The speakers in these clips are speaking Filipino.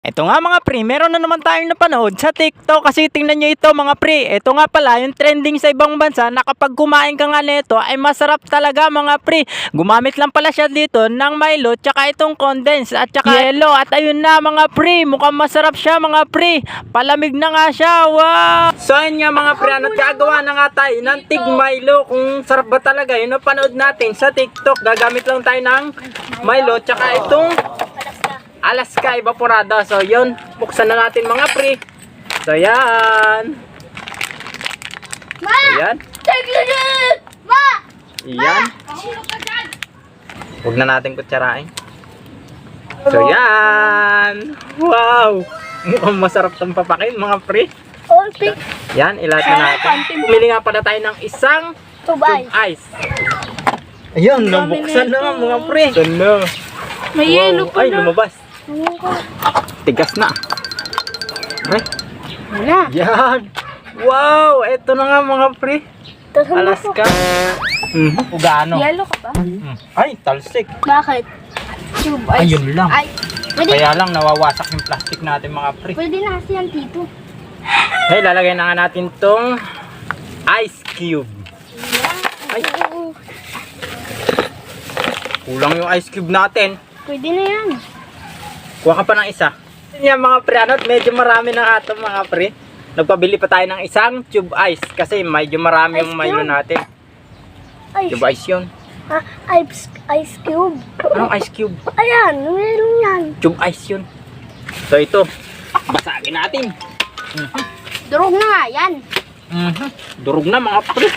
Ito nga mga pre, meron na naman tayong napanood sa TikTok kasi tingnan nyo ito mga pre. Ito nga pala yung trending sa ibang bansa na kapag kumain ka nga nito ay masarap talaga mga pre. Gumamit lang pala siya dito ng Milo tsaka itong condense at tsaka yellow. At ayun na mga pre, mukhang masarap siya mga pre. Palamig na nga siya, wow! So ayun nga mga pre, ano't gagawa na nga tayo ng Tig Milo. Kung sarap ba talaga yun, napanood natin sa TikTok. Gagamit lang tayo ng Milo tsaka itong Alaska Evaporada. So, yun. Buksan na natin mga pre. So, yan. Ma! Yan. Tignan! Ma! Yan. Mahulog ka dyan! Huwag na natin kutsarain. So, yan. Wow. Mukhang masarap tong papakin mga pre. All pink Yan, ilat na natin. Pumili nga pala tayo ng isang tubay. tube ice. Ayun, nabuksan na nga mga pre. Ano? May yellow pa Ay, na. lumabas. Tigas na. Ay, Wala. yan. Wow, eto na nga mga pre. Tasal mo Alaska. Mm, ugano. Yellow ka ba? Mm. Ay, talsik. Bakit? Tube ice. Ayun lang. Ay, pwede, Kaya lang nawawasak yung plastic natin mga pre. pwede na kasi yan dito. Okay, lalagay na nga natin tong ice cube. Ay. Kulang yung ice cube natin. Pwede na yan. Kuha ka pa ng isa. Yan mga pre, ano, medyo marami na ato mga pre. Nagpabili pa tayo ng isang tube ice kasi medyo marami yung Ice Milo cube? natin. Ice, Tube ice yun. ah, ice, ice cube. Anong ice cube? Ayan, meron yan. Tube ice yun. So ito, basagin natin. Durog na nga yan. Mhm. Durog na mga pre.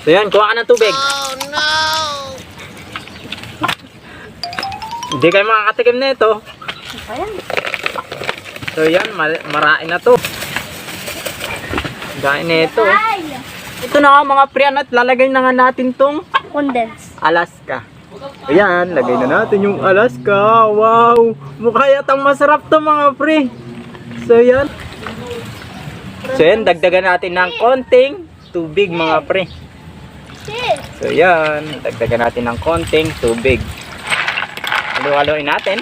So yan, kuha ka ng tubig. Hindi kayo makakatikim na ito. Ayan. So yan, mar- marain na to. Gain na ito. Ito na nga mga pre, at lalagay na nga natin tong Condense. Alaska. Ayan, lagay na natin yung Alaska. Wow! Mukha yatang masarap to mga pre. So yan. So yan, dagdagan natin ng konting tubig mga pre. So yan, dagdagan natin ng konting tubig. Halo-haloin natin.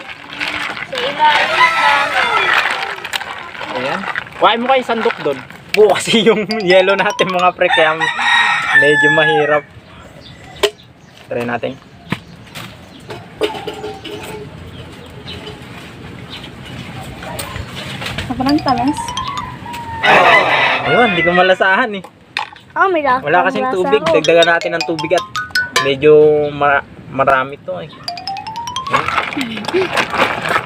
Ayan. Kuhain mo kayo sandok doon. Buo kasi yung yellow natin mga pre kaya medyo mahirap. Try natin. Sobrang talas. Ayun, hindi ko malasahan eh. Oh, may lasa. Wala kasing tubig. ako. Dagdagan natin ng tubig at medyo ma- marami to eh.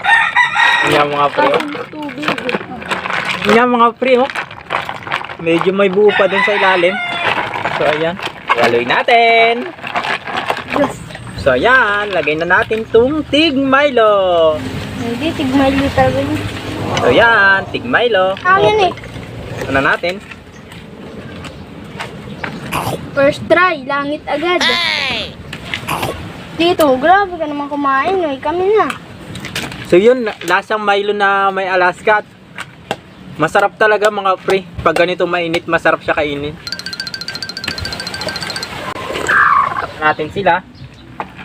Yan mga pre. oh. Yan mga pre oh. Medyo may buo pa dun sa ilalim. So ayan. Haloy natin. Diyos. So ayan, lagay na natin tong Tig Milo. Hindi, tigmay talaga yun. So yan, Tig Milo. Ah, yan eh. Ano natin? First try, langit agad. Dito, grabe ka naman kumain. Ay, kami na. So yun, lasang Milo na may Alaska. Masarap talaga mga pre. Pag ganito mainit, masarap siya kainin. natin sila.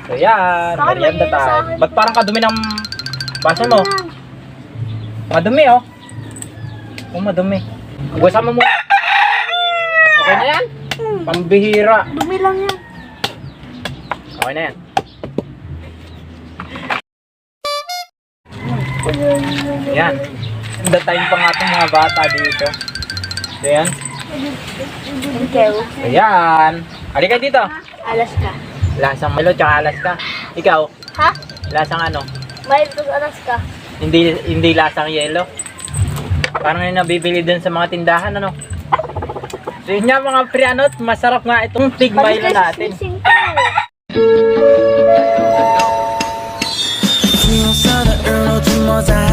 So yan, merienda tayo. Ba't parang kadumi ng baso mo? Madumi oh. Oh, madumi. Gusa mo muna. Okay na yan? Hmm, Pambihira. dumi lang yan. Okay na yan. Yan. Ganda tayong pa nga itong mga bata dito. So yan. Ikaw. Ayan. Halika dito. Alaska. Lasang Milo tsaka Alaska. Ikaw, Ha? lasang ano? May ito Alaska. Hindi hindi lasang yelo. Parang yung nabibili dun sa mga tindahan ano. So yun nga mga pre ano, masarap nga itong pig Milo natin. Sising ko. の在